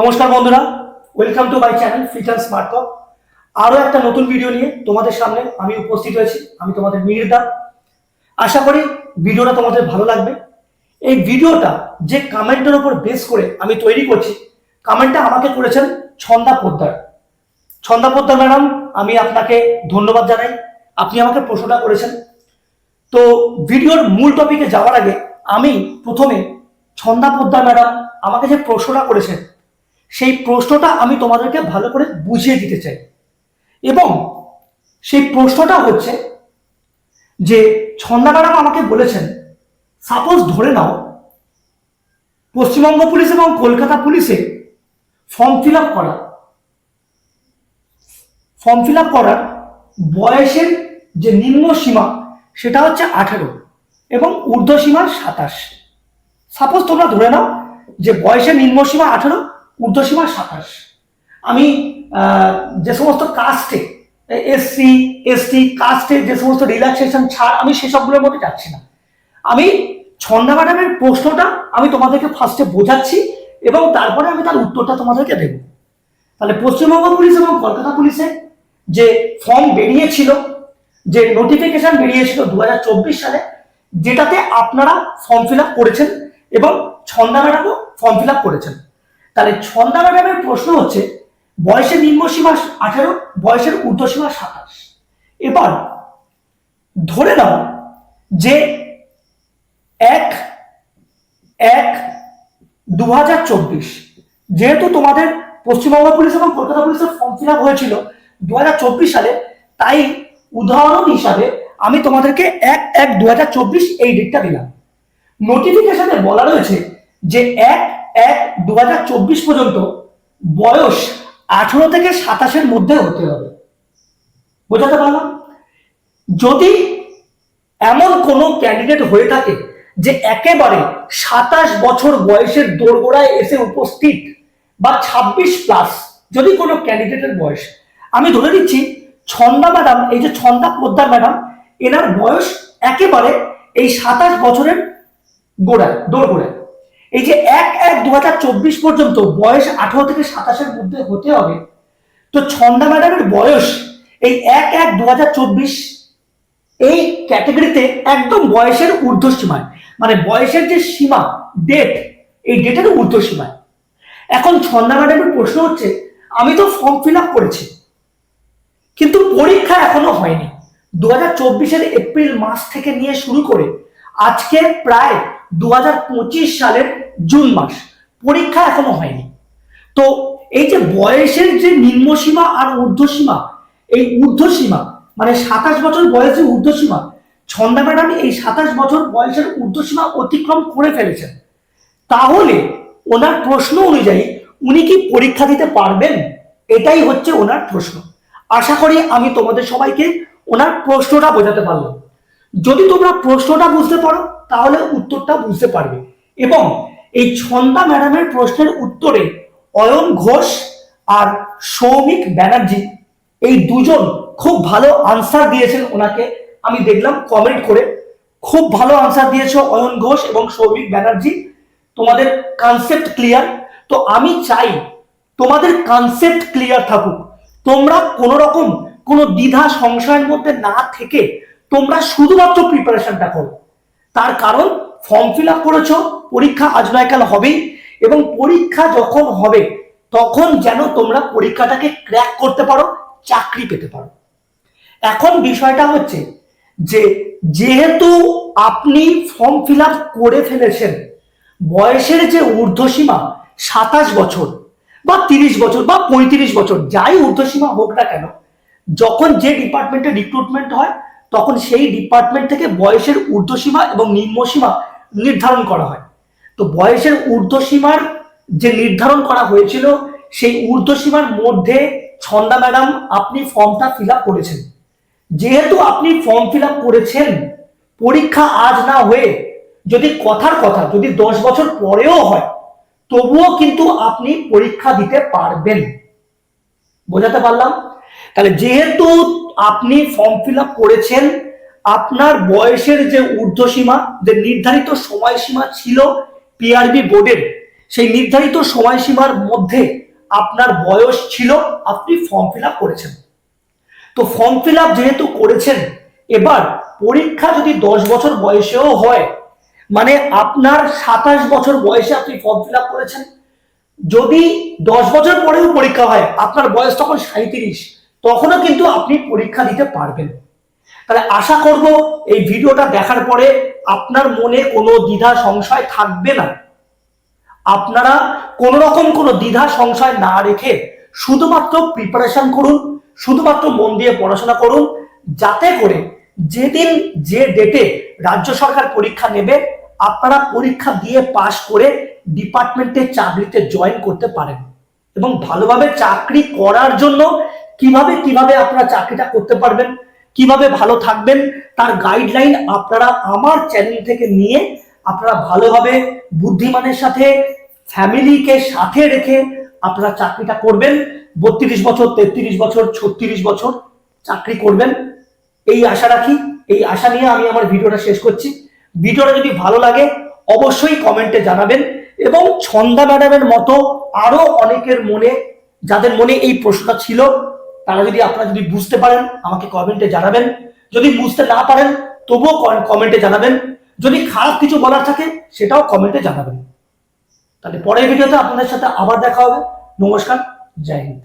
নমস্কার বন্ধুরা welcome to my channel fit and smart talk আরও একটা নতুন ভিডিও নিয়ে তোমাদের সামনে আমি উপস্থিত হয়েছি, আমি তোমাদের মিহিরদা। আশা করি ভিডিওটা তোমাদের ভালো লাগবে। এই ভিডিওটা যে কমেন্টের ওপর বেস করে আমি তৈরি করছি কমেন্টটা আমাকে করেছেন ছন্দা পোদ্দার। ছন্দা পোদ্দার ম্যাডাম, আমি আপনাকে ধন্যবাদ জানাই। আপনি আমাকে প্রশ্নটা করেছেন। তো ভিডিওর মূল টপিকে যাওয়ার আগে আমি প্রথমে ছন্দা পোদ্দার ম্যাডাম আমাকে যে প্রশ্নটা করেছেন সেই প্রশ্নটা আমি তোমাদেরকে ভালো করে বুঝিয়ে দিতে চাই। এবং সেই প্রশ্নটা হচ্ছে যে ছন্দা আমাকে বলেছেন, সাপোজ ধরে নাও, পশ্চিমবঙ্গ পুলিশ এবং কলকাতা পুলিশে ফর্ম ফিল আপ করা। ফর্ম ফিল আপ করার বয়সের যে নিম্ন সীমা, সেটা হচ্ছে আঠারো এবং ঊর্ধ্ব সীমা সাতাশ। সাপোজ তোমরা ধরে নাও যে বয়সের নিম্ন সীমা আঠারো ঊর্ধ্ব সীমা সাতাশ। আমি যে সমস্ত কাস্টে এসসি এসটি কাস্টে যে সমস্ত রিল্যাক্সেশন ছাড়, আমি সেসবগুলোর মধ্যে যাচ্ছি না। আমি ছন্দা ম্যাডামের প্রশ্নটা আমি তোমাদেরকে ফার্স্টে বোঝাচ্ছি এবং তারপরে আমি তার উত্তরটা তোমাদেরকে দেব। তাহলে পশ্চিমবঙ্গ পুলিশ এবং কলকাতা পুলিশে যে ফর্ম বেরিয়েছিল, যে নোটিফিকেশন বেরিয়েছিল দু হাজার চব্বিশ সালে, যেটাতে আপনারা ফর্ম ফিল করেছেন এবং ছন্দা ম্যাডামও ফর্ম ফিল করেছেন। তাহলে ছন্দা ম্যাডামের প্রশ্ন হচ্ছে, বয়সের নিম্ন সীমা আঠেরো, বয়সের ঊর্ধ্ব সীমা সাতাশ। এবার ধরে নাও যে এক এক দু যেহেতু তোমাদের পশ্চিমবঙ্গ পুলিশ এবং কলকাতা পুলিশের ফর্ম ফিল আপ হয়েছিল দু হাজার চব্বিশ সালে, তাই উদাহরণ হিসাবে আমি তোমাদেরকে এক এক দু হাজার চব্বিশ এই ডেটটা দিলাম। নোটিফিকেশনে বলা রয়েছে যে এক এক দু পর্যন্ত বয়স আঠারো থেকে সাতাশের মধ্যে হতে হবে। বোঝাতে পারলাম? যদি এমন কোনো ক্যান্ডিডেট হয়ে থাকে যে একেবারে সাতাশ বছর বয়সের দোরগোড়ায় এসে উপস্থিত বা ছাব্বিশ প্লাস যদি কোনো ক্যান্ডিডেটের বয়স, আমি ধরে নিচ্ছি ছন্দা ম্যাডাম এই যে ছন্দা পোদ্দার ম্যাডাম এনার বয়স একেবারে এই সাতাশ বছরের গোড়ায়, দোরগোড়ায়। এই যে এক এক দু পর্যন্ত বয়স আঠারো থেকে সাতাশের মধ্যে হতে হবে, তো ছন্দা ম্যাডামের বয়স এই এক এক দু এই ক্যাটাগরিতে একদম বয়সের ঊর্ধ্ব সীমায় মানে বয়সের যে সীমা ডেট এই ডেটের ঊর্ধ্ব সীমায় এখন ছন্দা ম্যাডামের প্রশ্ন হচ্ছে, আমি তো ফর্ম ফিল আপ করেছি, কিন্তু পরীক্ষা এখনও হয়নি। দু হাজার চব্বিশের এপ্রিল মাস থেকে নিয়ে শুরু করে আজকে প্রায় দু হাজার পঁচিশ সালের জুন মাস। পরীক্ষা এখনও হয়নি। তো এই যে বয়সের যে নিম্নসীমা আর ঊর্ধ্বসীমা, এই ঊর্ধ্ব সীমা মানে সাতাশ বছর বয়সে ঊর্ধ্বসীমা, ছন্দা ম্যাডাম এই সাতাশ বছর বয়সের ঊর্ধ্বসীমা অতিক্রম করে ফেলেছেন। তাহলে ওনার প্রশ্ন অনুযায়ী উনি কি পরীক্ষা দিতে পারবেন? এটাই হচ্ছে ওনার প্রশ্ন। আশা করি আমি তোমাদের সবাইকে ওনার প্রশ্নটা বোঝাতে পারলাম। যদি তোমরা প্রশ্নটা বুঝতে পারো, তাহলে উত্তরটা বুঝতে পারবে। এবং এই ছন্দা ম্যাডামের প্রশ্নের উত্তরে অয়ন ঘোষ আর সৌমিক ব্যানার্জি, এই দুজন খুব ভালো আনসার দিয়েছেন ওনাকে। আমি দেখলাম কমেন্ট করে। খুব ভালো আনসার দিয়েছ অয়ন ঘোষ এবং সৌমিক ব্যানার্জি। তোমাদের কনসেপ্ট ক্লিয়ার তো আমি চাই তোমাদের কনসেপ্ট ক্লিয়ার থাকুক। তোমরা কোনো রকম কোনো দ্বিধা সংশয়ের মধ্যে না থেকে তোমরা শুধুমাত্র প্রিপারেশনটা করো। তার কারণ ফর্ম ফিল আপ করেছ, পরীক্ষা আজ নয় কাল হবেই, এবং পরীক্ষা যখন হবে, তখন যেন তোমরা পরীক্ষাটাকে ক্র্যাক করতে পারো, চাকরি পেতে পারো। এখন বিষয়টা হচ্ছে যে, যেহেতু আপনি ফর্ম ফিল আপ করে ফেলেছেন, বয়সের যে ঊর্ধ্বসীমা সাতাশ বছর বা তিরিশ বছর বা পঁয়ত্রিশ বছর, যাই ঊর্ধ্বসীমা হোক না কেন, যখন যে ডিপার্টমেন্টে রিক্রুটমেন্ট হয় তখন সেই ডিপার্টমেন্ট থেকে বয়সের ঊর্ধ্বসীমা এবং নিম্নসীমা নির্ধারণ করা হয়। তো বয়সের ঊর্ধ্বসীমার যে নির্ধারণ করা হয়েছিল, সেই ঊর্ধ্বসীমার মধ্যে ছন্দা ম্যাডাম, আপনি ফর্মটা ফিল আপ করেছেন। যেহেতু আপনি ফর্ম ফিল আপ করেছেন, পরীক্ষা আজ না হয়ে যদি কথার কথা, যদি দশ বছর পরেও হয়, তবুও কিন্তু আপনি পরীক্ষা দিতে পারবেন। বোঝাতে পারলাম? তাহলে যেহেতু আপনি ফর্ম ফিল করেছেন, আপনার বয়সের যে ঊর্ধ্বসীমা, যে নির্ধারিত সময়সীমা ছিল পিআরবি বোর্ডের সেই নির্ধারিত সময়সীমার মধ্যে আপনার বয়স ছিল, আপনি ফর্ম ফিল করেছেন। তো ফর্ম ফিল আপ যেহেতু করেছেন, এবার পরীক্ষা যদি দশ বছর বয়সেও হয় মানে আপনার সাতাশ বছর বয়সে আপনি ফর্ম ফিল করেছেন, যদি দশ বছর পরেও পরীক্ষা হয়, আপনার বয়স তখন সাঁত্রিশ তখনও কিন্তু আপনি পরীক্ষা দিতে পারবেন। তাহলে আশা করব এই ভিডিওটা দেখার পরে আপনার মনে কোনো দ্বিধা, সংশয় থাকবে না। আপনারা কোন রকম কোনো দ্বিধা, সংশয় না রেখে শুধুমাত্র প্রিপারেশন করুন, শুধুমাত্র মন দিয়ে পড়াশোনা করুন, যাতে করে যেদিন, যে ডেটে রাজ্য সরকার পরীক্ষা নেবে, আপনারা পরীক্ষা দিয়ে পাশ করে ডিপার্টমেন্টে চাকরিতে জয়েন করতে পারেন। এবং ভালোভাবে চাকরি করার জন্য কীভাবে কীভাবে আপনারা চাকরিটা করতে পারবেন, কীভাবে ভালো থাকবেন, তার গাইডলাইন আপনারা আমার চ্যানেল থেকে নিয়ে আপনারা ভালোভাবে বুদ্ধিমানের সাথে ফ্যামিলিকে সাথে রেখে আপনারা চাকরিটা করবেন। বত্রিশ বছর, তেত্রিশ বছর, ছত্রিশ বছর চাকরি করবেন। এই আশা রাখি, এই আশা নিয়ে আমি আমার ভিডিওটা শেষ করছি। ভিডিওটা যদি ভালো লাগে, অবশ্যই কমেন্টে জানাবেন এবং ছন্দা ম্যাডামের মতো আরও অনেকের মনে, যাদের মনে এই প্রশ্নটা ছিল তারা যদি আপনারা যদি বুঝতে পারেন, আমাকে কমেন্টে জানাবেন। যদি বুঝতে না পারেন, তবুও কমেন্টে জানাবেন। যদি খারাপ কিছু বলার থাকে, সেটাও কমেন্টে জানাবেন। তাহলে পরের ভিডিওতে আপনাদের সাথে আবার দেখা হবে। নমস্কার, জয় হিন্দ।